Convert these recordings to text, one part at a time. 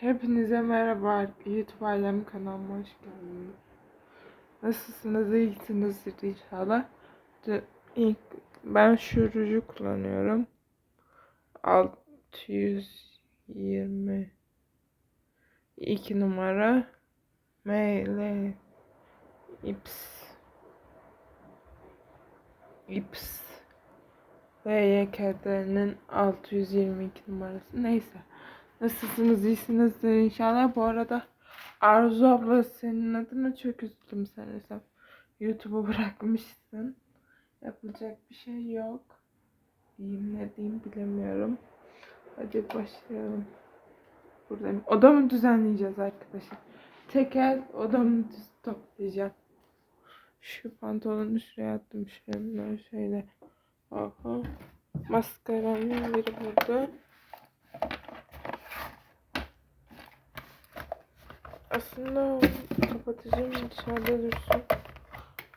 Hepinize merhaba YouTube Alem kanalıma hoş geldiniz. Nasılsınız? İyisinizdir inşallah. İlk ben şu ruju kullanıyorum. 620 2 numara ML Ips Ips LYKD'nin 622 numarası. Neyse. Nasılsınız? İyisinizdir inşallah. Bu arada Arzu abla senin adına çok üzüldüm sanırsam. YouTube'u bırakmışsın. Yapılacak bir şey yok. Diyeyim ne diyeyim bilemiyorum. Hadi başlayalım. Buradayım. Odamı düzenleyeceğiz arkadaşlar. Tekel odamı düz toplayacağım. Şu pantolonu şuraya attım. Şöyle şöyle. Aha. Maskaramın biri burada. Aslında kapatıcım dışarıda dursun.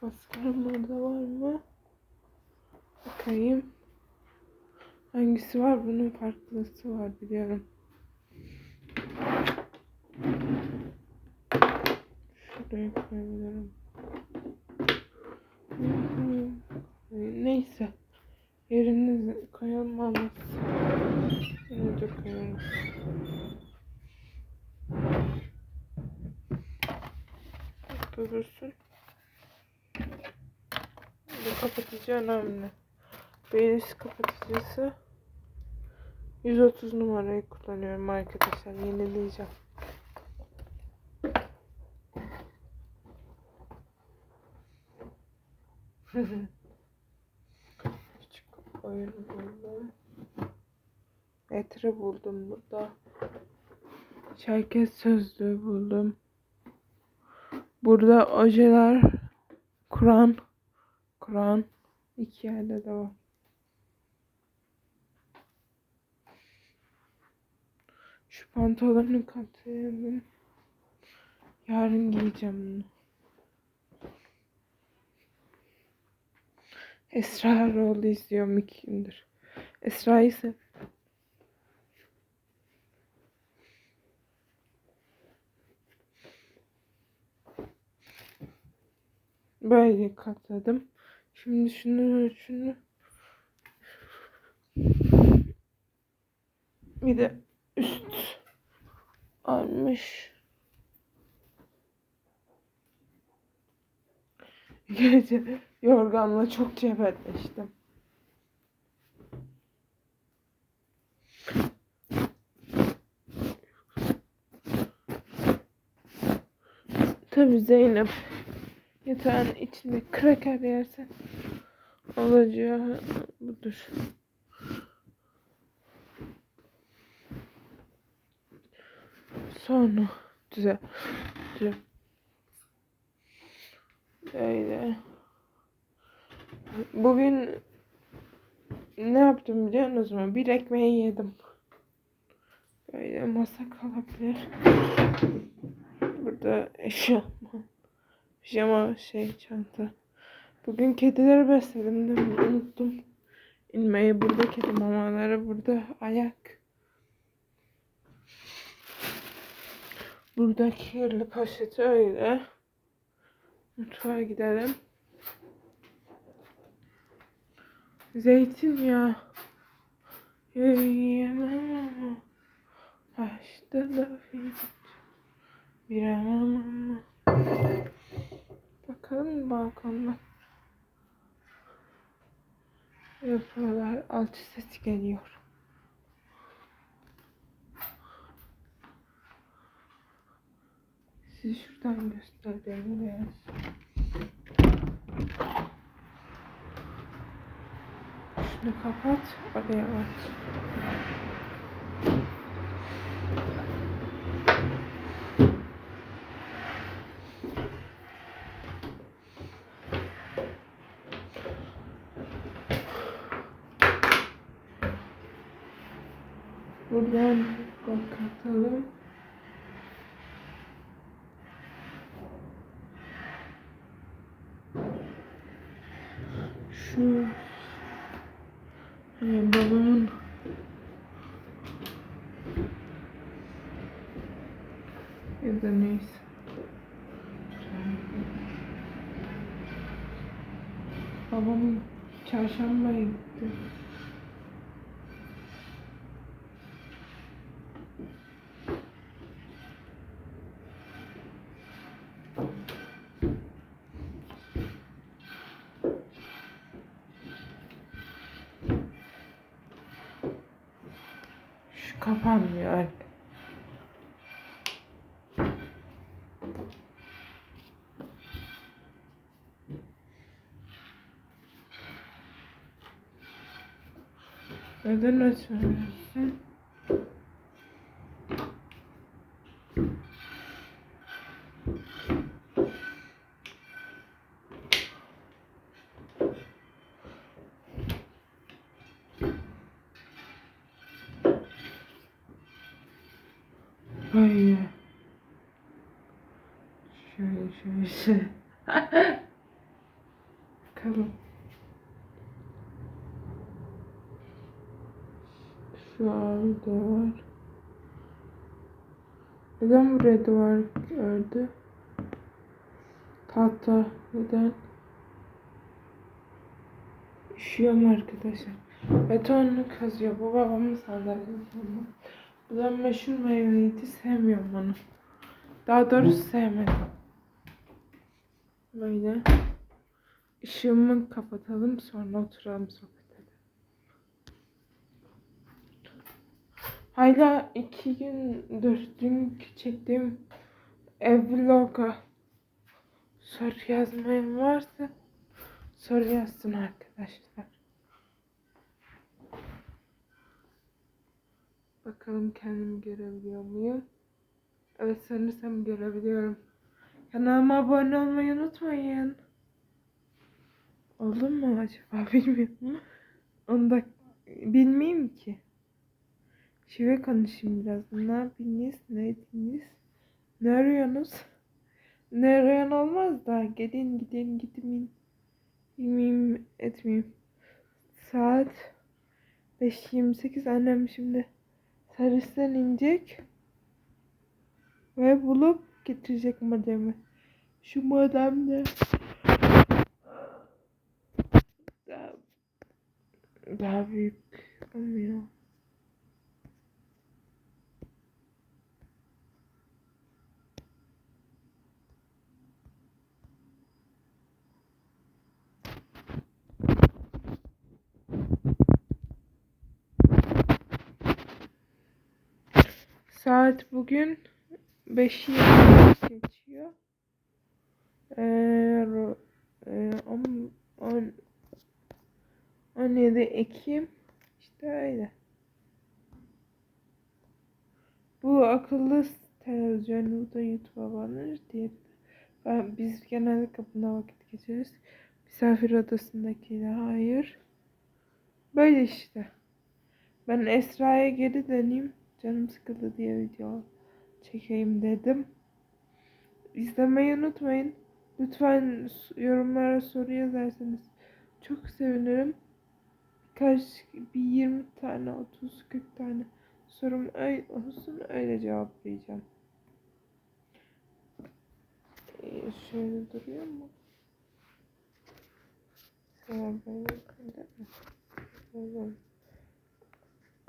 Maskaram orada var mı? Bakayım. Hangisi var? Bunun farklısı var biliyorum. Şuraya koyabilirim. Neyse. Yerini koyalım olmaz. De koyalım. Durursun. Bu kapatıcı önemli. Beyiz kapatıcısı 130 numarayı kullanıyorum arkadaşlar. Yenileyeceğim. Küçük oyun buldum. Etre buldum burada. Çerkez sözlüğü buldum. Burada ojeler, Kur'an, Kur'an iki yerde de var. Şu pantolonu katlayalım. Yarın giyeceğim bunu. Esra Erol'u izliyorum iki gündür. Esra'yı sev. Böyle katladım. Şimdi şunu şunu bir de üst almış. Gece yorganla çok cebelleştim. Tabii Zeynep yatağın içinde kraker yersen olacağı budur. Sonra düzel. düzel. Böyle. Bugün ne yaptım biliyor musunuz? Bir ekmeği yedim. Böyle masa kalabilir. Burada eşya. Pijama şey çanta. Bugün kedileri besledim değil mi? Unuttum. İnmeyi burada kedi mamaları burada ayak. Burada kirli poşeti öyle. Mutfağa gidelim. Zeytinyağı. Yiyemem ama. Haşta da bir ama. Bakalım balkonda. Yapıyorlar. Alçı sesi geliyor. Sizi şuradan göstereyim biraz. Şunu kapat, oraya aç. Buradan kapatalım. Şu e, babamın Ya da neyse. Babam çarşamba gitti. Şu kapanmıyor. Neden açmıyorsun? Hayır. Şöyle şöyle şöyle. Bakalım. Şu abi de var. Neden buraya duvar ördü? Tahta neden? Üşüyorum arkadaşlar. Betonlu kazıyor. Bu babamın sandalyesi. Da meşhur meyveydi. Sevmiyorum onu. Daha doğrusu sevmedim. Böyle. Işığımı kapatalım sonra oturalım sohbet edelim. Hala iki gündür dünkü çektiğim ev vloga soru yazmayan varsa soru yazsın arkadaşlar. Bakalım kendimi görebiliyor muyum? Evet sanırsam görebiliyorum. Kanalıma abone olmayı unutmayın. Oldu mu acaba bilmiyorum. Onu da bilmeyeyim ki. Şive konuşayım biraz. Ne yapıyorsunuz? Ne ediniz? Ne arıyorsunuz? Ne arayan olmaz da. Gelin gidin gitmeyin. Bilmeyeyim etmeyeyim. Saat 5.28 annem şimdi servisten inecek. Ve bulup getirecek modemi. Şu modem de daha, daha büyük olmuyor. Saat bugün 5.20 geçiyor. Ee, e, on- on- 17 Ekim işte öyle. Bu akıllı televizyon bu da YouTube'a bağlanır diye. Ben, biz genellikle buna vakit geçiririz. Misafir odasındakiyle hayır. Böyle işte. Ben Esra'ya geri döneyim. Canım sıkıldı diye video çekeyim dedim. İzlemeyi unutmayın. Lütfen yorumlara soru yazarsanız çok sevinirim. Birkaç, bir 20 tane, 30, 40 tane sorum olsun öyle cevaplayacağım. Ee, şöyle duruyor mu? Şöyle böyle değil mi? Böyle.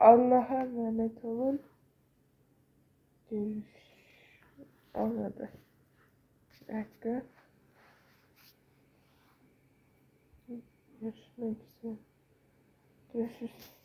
Allah'a emanet olun. Görüş. Olmadı. Bir dakika. Görüşmek üzere. Görüşürüz.